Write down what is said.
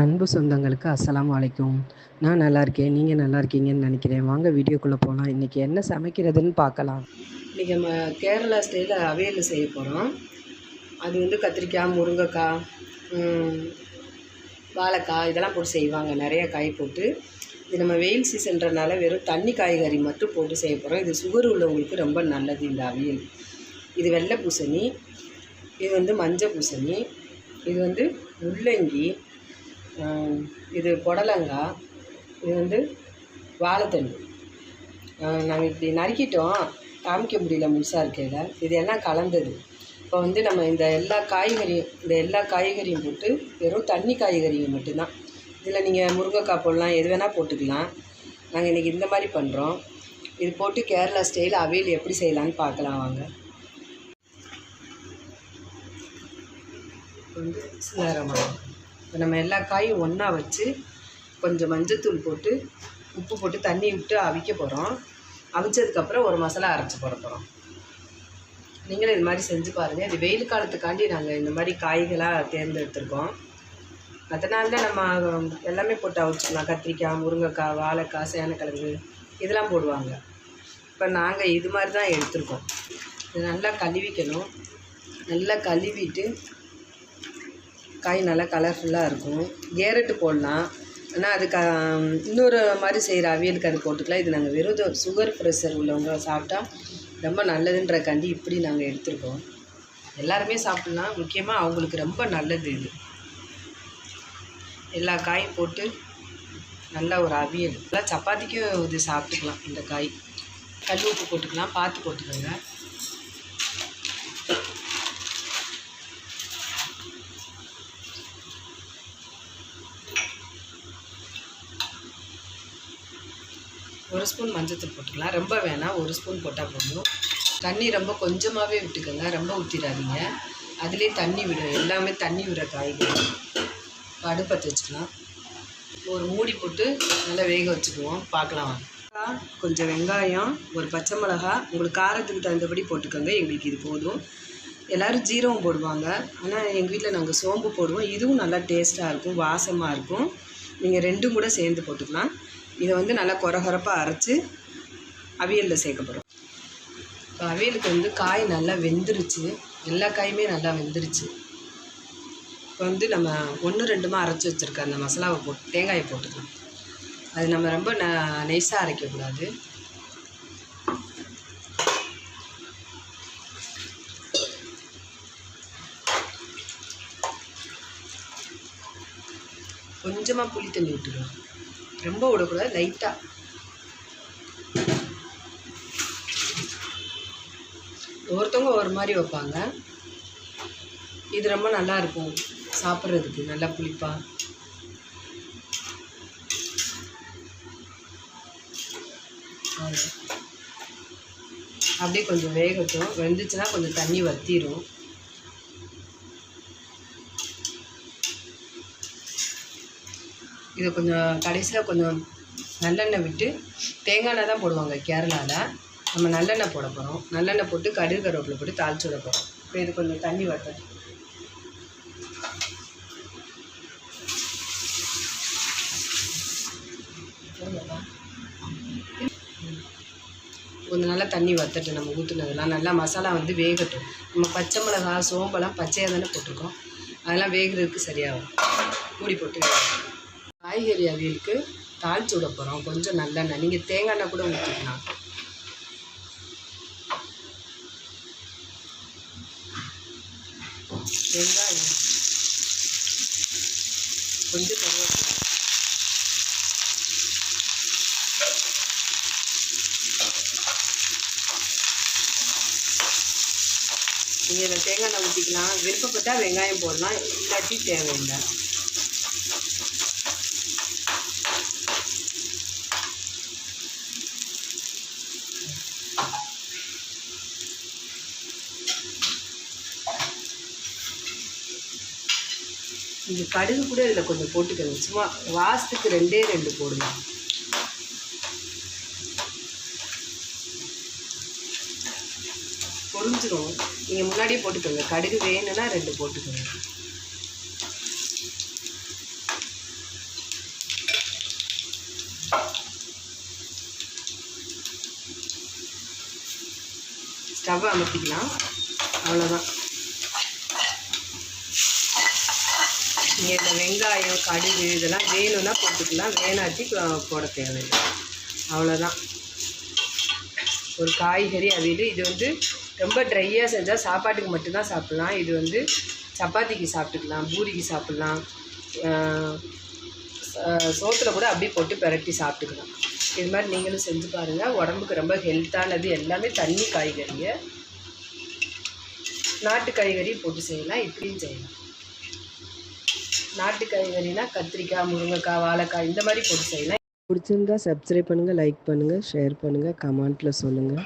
அன்பு சொந்தங்களுக்கு அஸ்லாம் வலைக்கும் நான் நல்லா இருக்கேன் நீங்கள் நல்லா இருக்கீங்கன்னு நினைக்கிறேன். வாங்க வீடியோக்குள்ளே போகலாம் இன்றைக்கி என்ன சமைக்கிறதுன்னு பார்க்கலாம். இன்றைக்கி நம்ம கேரளா ஸ்டைலில் அவியல் செய்ய போகிறோம் அது வந்து கத்திரிக்காய் முருங்கைக்காய் வாழைக்காய் இதெல்லாம் போட்டு செய்வாங்க. நிறைய காய் போட்டு. இது நம்ம வெயில் சீசன்றனால வெறும் தண்ணி காய்கறி மட்டும் போட்டு செய்ய போகிறோம் இது சுகர் உள்ளவங்களுக்கு ரொம்ப நல்லது இந்த அவியல். இது வெள்ளை பூசணி இது வந்து மஞ்சள் பூசணி இது வந்து முள்ளங்கி இது புடலங்காய் இது வந்து வாழைத்தண்டு. நாங்கள் இப்படி நறுக்கிட்டோம். காமிக்க முடியல முழுசாக இருக்கையில். இது எல்லாம் கலந்தது. இப்போ வந்து நம்ம இந்த எல்லா காய்கறியும் இந்த எல்லா காய்கறியும் போட்டு வெறும் தண்ணி காய்கறிகள் மட்டும்தான். இதில் நீங்கள் முருங்கைக்காய் போடலாம் எது வேணால் போட்டுக்கலாம். நாங்கள் இன்றைக்கி இந்த மாதிரி பண்ணுறோம் இது போட்டு கேரளா ஸ்டைல் அவியல் எப்படி செய்யலான்னு பார்க்கலாம் வாங்க. வந்து சிலரமாக இப்போ நம்ம எல்லா காயும் ஒன்றா வச்சு கொஞ்சம் மஞ்சத்தூள் போட்டு உப்பு போட்டு தண்ணி விட்டு அவிக்க போகிறோம் அவிச்சதுக்கப்புறம் ஒரு மசாலா அரைச்சி போட போகிறோம் நீங்களும் இது மாதிரி செஞ்சு பாருங்கள் இது வெயில் காலத்துக்காண்டி நாங்கள் இந்த மாதிரி காய்களாக தேர்ந்தெடுத்துருக்கோம். அதனால தான் நம்ம எல்லாமே போட்டு அவிச்சிக்கலாம். கத்திரிக்காய் முருங்கைக்காய் வாழைக்காய் சேனக்கிழங்கு இதெல்லாம் போடுவாங்க. இப்போ நாங்கள் இது மாதிரி தான் எடுத்திருக்கோம். இது நல்லா கழுவிக்கணும். நல்லா கழுவிட்டு காய் நல்லா கலர்ஃபுல்லாக இருக்கும். கேரட்டு போடலாம். ஆனால் அதுக்கு இன்னொரு மாதிரி செய்கிற அவியலுக்கு அது போட்டுக்கலாம். இது நாங்கள் வெறும் சுகர் ப்ரெஷர் உள்ளவங்க சாப்பிட்டா ரொம்ப நல்லதுன்ற கண்டி இப்படி நாங்கள் எடுத்துருக்கோம். எல்லாருமே சாப்பிட்லாம். முக்கியமாக அவங்களுக்கு ரொம்ப நல்லது இது. எல்லா காயும் போட்டு நல்லா ஒரு அவியல். நல்லா சப்பாத்திக்கும் இது சாப்பிட்டுக்கலாம் இந்த காய். கல் உப்பு போட்டுக்கலாம் பார்த்து போட்டுக்கோங்க. ஒரு ஸ்பூன் மஞ்சத்தூள் போட்டுக்கலாம். ரொம்ப வேணாம் ஒரு ஸ்பூன் போட்டால் போதும். தண்ணி ரொம்ப கொஞ்சமாகவே விட்டுக்கோங்க ரொம்ப ஊற்றிடாதீங்க அதுலேயே தண்ணி விடும் எல்லாமே தண்ணி விடுற காய்கறி இப்போ அடுப்பத்தை வச்சுக்கலாம். ஒரு மூடி போட்டு நல்லா வேக வச்சுக்குவோம். பார்க்கலாம் கொஞ்சம் வெங்காயம் ஒரு பச்சை மிளகா உங்களுக்கு காரத்துக்கு தகுந்தபடி போட்டுக்கோங்க. எங்களுக்கு இது போதும். எல்லோரும் ஜீரகம் போடுவாங்க. ஆனால் எங்கள் வீட்டில் நாங்கள் சோம்பு போடுவோம். இதுவும் நல்லா டேஸ்ட்டாக இருக்கும் வாசமாக இருக்கும். நீங்கள் ரெண்டும் கூட சேர்ந்து போட்டுக்கலாம். இதை வந்து நல்லா கொரகொரப்பாக அரைச்சி அவியலில் சேர்க்க போகிறோம் இப்போ அவியலுக்கு வந்து காய் நல்லா வெந்துருச்சு. எல்லா காயுமே நல்லா வெந்துருச்சு. இப்போ வந்து நம்ம ஒன்று ரெண்டுமா அரைச்சி வச்சுருக்க அந்த மசாலாவை போட்டு தேங்காயை போட்டுக்கலாம். அது நம்ம ரொம்ப ந நைஸாக அரைக்கக்கூடாது. கொஞ்சமாக புளி தண்ணி விட்டுக்கலாம் ரொம்ப விடக்கூடாது லைட்டாக ஒவ்வொருத்தவங்க ஒரு மாதிரி வைப்பாங்க. இது ரொம்ப நல்லா இருக்கும் சாப்பிட்றதுக்கு நல்லா புளிப்பாக அப்படியே கொஞ்சம் வேகட்டும். வெந்துச்சுன்னா கொஞ்சம் தண்ணி வத்திரும். இதை கொஞ்சம் கடைசியில் கொஞ்சம் நல்லெண்ணெய் விட்டு தேங்காய் எண்ணெய் தான் போடுவாங்க கேரளாவில் நம்ம நல்லெண்ணெய் போட போகிறோம் நல்லெண்ணெய் போட்டு கடுகு கருவேப்பிலை போட்டு தாளிச்சு விட போகிறோம் இப்போ இது கொஞ்சம் தண்ணி வரட்டும். கொஞ்சம் நல்லா தண்ணி வத்தட்டு நம்ம ஊற்றுனதெல்லாம் நல்லா மசாலா வந்து வேகட்டும். நம்ம பச்சை மிளகா சோம்பெல்லாம் பச்சையாக தானே போட்டிருக்கோம். அதெல்லாம் வேகிறதுக்கு சரியாகும். மூடி போட்டு காய்கறி அவியலுக்கு தாளிச்சு விட போகிறோம் கொஞ்சம் நல்லெண்ணெய். நீங்கள் தேங்காய் எண்ணெய் கூட ஊற்றிக்கலாம் வெங்காயம். கொஞ்சம் கருவேப்பிலை. நீங்கள் இதில் தேங்காய் எண்ணெய் ஊற்றிக்கலாம் விருப்பப்பட்டால் வெங்காயம் போடலாம். இல்லாட்டி தேவையில்லை. நீங்கள் கடுகு கூட இதில் கொஞ்சம் போட்டுக்கணும் சும்மா வாசத்துக்கு ரெண்டே ரெண்டு போடலாம் பொறிஞ்சிரும் நீங்கள் முன்னாடியே போட்டுக்கோங்க. கடுகு வேணும்னா ரெண்டு போட்டுக்கோங்க. ஸ்டவ் அமர்த்திக்கலாம் அவ்வளோதான் நீங்கள் இந்த வெங்காயம் கடுகு இதெல்லாம் வேணும்னா போட்டுக்கலாம். வேணாட்டி போட தேவையில்லை. அவ்வளோதான் ஒரு காய்கறி அவியல் இது. வந்து ரொம்ப ட்ரையாக செஞ்சால் சாப்பாட்டுக்கு மட்டும்தான் சாப்பிட்லாம். இது வந்து சப்பாத்திக்கு சாப்பிட்டுக்கலாம் பூரிக்கு சாப்பிட்லாம். சோத்தில் கூட அப்படியே போட்டு பிரட்டி சாப்பிட்டுக்கலாம். இது மாதிரி நீங்களும் செஞ்சு பாருங்கள் உடம்புக்கு ரொம்ப ஹெல்த்தானது. எல்லாமே தண்ணி காய்கறியை நாட்டு காய்கறி போட்டு செய்யலாம். இப்படியும் செய்யலாம். நாட்டு காய்கறினா கத்திரிக்காய் முருங்கைக்காய் வாழைக்காய் இந்த மாதிரி போட்டு செய்யலாம். பிடிச்சிருந்தா சப்ஸ்கிரைப் பண்ணுங்கள் லைக் பண்ணுங்கள் ஷேர் பண்ணுங்கள் கமெண்ட்டில் சொல்லுங்கள்